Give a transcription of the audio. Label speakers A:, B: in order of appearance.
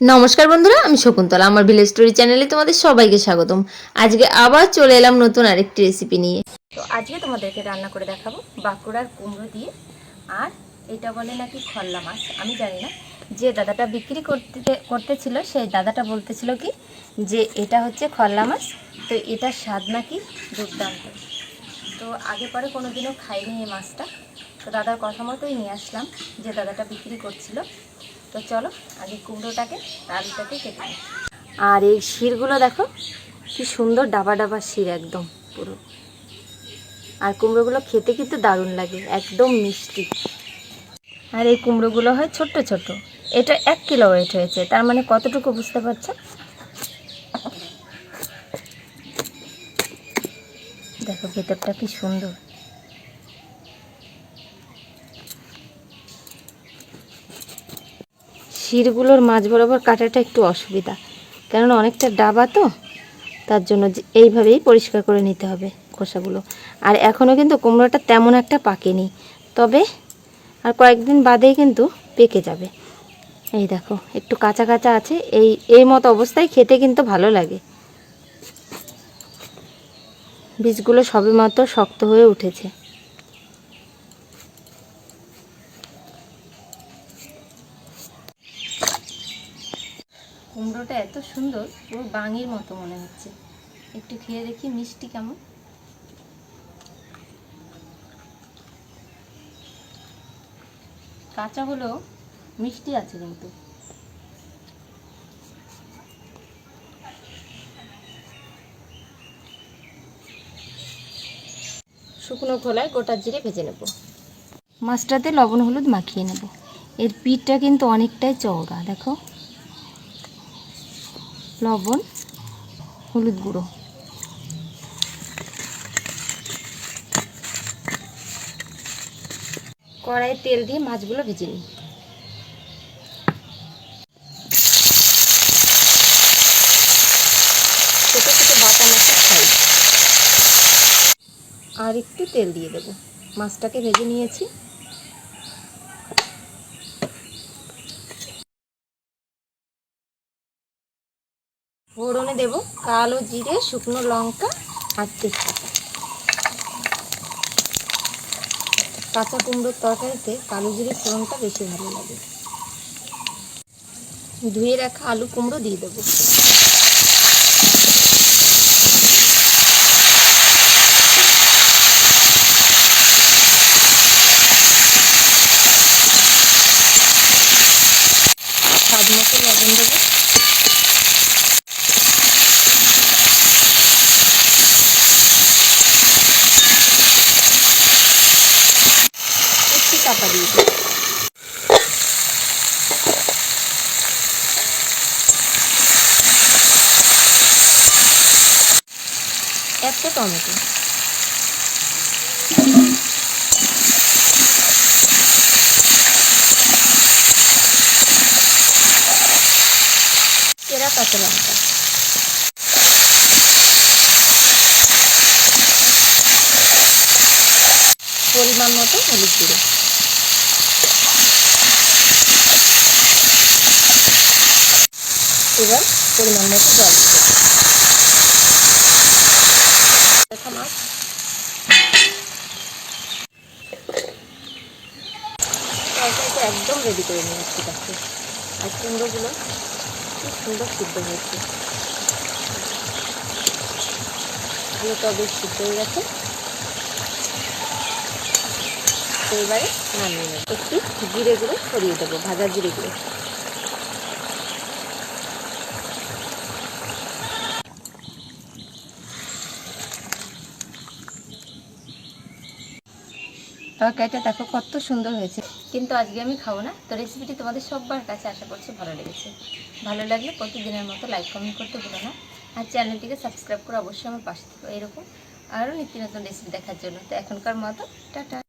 A: নমস্কার বন্ধুরা, আমি শকুন্তলা। আমার ভিলেজ স্টোরি চ্যানেলে তোমাদের সবাইকে স্বাগতম। আজকে আবার চলে এলাম নতুন আরেকটি রেসিপি নিয়ে।
B: তো আজকে তোমাদেরকে রান্না করে দেখাবো বাঁকুড়ার কুমড়ো দিয়ে। আর এটা বলে নাকি খল্লা মাছ, আমি জানি না। যে দাদাটা বিক্রি করতে করতেছিল, সেই দাদাটা বলতেছিল কি যে এটা হচ্ছে খল্লা মাছ, তো এটার স্বাদ নাকি দুর্দান্ত। তো আগে পরে কোনো দিনও খাইনি এই মাছটা। তো দাদার কথা মতোই নিয়ে আসলাম যে দাদাটা বিক্রি করছিল। তো চলো আগে কুমড়োটাকে আর আলুটাকে কেটে নিই। আর এই শিরগুলো দেখো কি সুন্দর ডাবা ডাবা শির একদম পুরো। আর কুমড়োগুলো খেতে কিন্তু দারুণ লাগে একদম মিষ্টি। আর এই কুমড়োগুলো হয় ছোট্ট ছোট এটা এক কিলো ওয়েট হয়েছে তার মানে কতটুকু বুঝতে পারছ? দেখো ভেতরটা কি সুন্দর। শিরগুলোর মাছ বরাবর কাটাটা একটু অসুবিধা। কেননা অনেকটা ডাবা তো, তার জন্য এইভাবেই পরিষ্কার করে নিতে হবে খোসাগুলো। আর এখনও কিন্তু কুমড়োটা তেমন একটা পাকেনি, তবে আর কয়েকদিন বাদেই কিন্তু পেকে যাবে। এই দেখো, একটু কাঁচা কাঁচা আছে, এই এই মতো অবস্থায় খেতে কিন্তু ভালো লাগে। বীজগুলো সবে মাত্র শক্ত হয়ে উঠেছে। কুমড়োটা এত সুন্দর, পুরো বাঙির মতো মনে হচ্ছে। একটু খেয়ে দেখি মিষ্টি কেমন। কাঁচা হলেও মিষ্টি আছে কিন্তু। শুকনো খোলায় গোটা জিরে ভেজে নেব। মাছটাতে লবণ হলুদ মাখিয়ে নেব। এর পিঠটা কিন্তু অনেকটাই চওড়া, দেখো। লবণ, হলুদ গুঁড়ো। কড়াইয়ে তেল দিয়ে মাছগুলো ভেজে নিই। ছোটো ছোটো বাটা মাছের সাইজ আর একটু তেল দিয়ে দেবো। মাছটাকে ভেজে নিয়েছি। ফোড়নে দেব কালো জিরে, শুকনো লঙ্কা আর তেজপাতা। কাঁচা কুমড়োর তরকারিতে কালো জিরে ফোড়নটা বেশি ভালো লাগে। ধুয়ে রাখা আলু কুমড়ো দিয়ে দেবো স্বাদ মতো লবণ দেবো দেবো একটা টমেটো। চেরা কাঁচা লঙ্কা? পরিমাণ মতো হলুদ গুঁড়ো। এবার পরিমাণ মতো জল। দিতে একদম রেডি করে নিয়ে আসছি তাকে আর কুমড়োগুলো খুব সুন্দর সিদ্ধ হয়েছে। আলুটা বেশ সিদ্ধ হয়ে গেছে। এবারে নামিয়ে নেব। একটু জিরে গুঁড়ো ছড়িয়ে দেবো, ভাজা জিরে তরকারিটা দেখো কত সুন্দর হয়েছে। কিন্তু আজকে আমি খাব না। তো রেসিপিটি তোমাদের সবার কাছে আশা করছি ভালো লেগেছে। ভালো লাগলে প্রতিদিনের মতো লাইক কমেন্ট করতে ভুলো না। আর চ্যানেলটিকে সাবস্ক্রাইব করে অবশ্যই আমার পাশে থাকো, এরকম আরও নিত্য নতুন রেসিপি দেখার জন্য। তো এখনকার মতো, টাটা।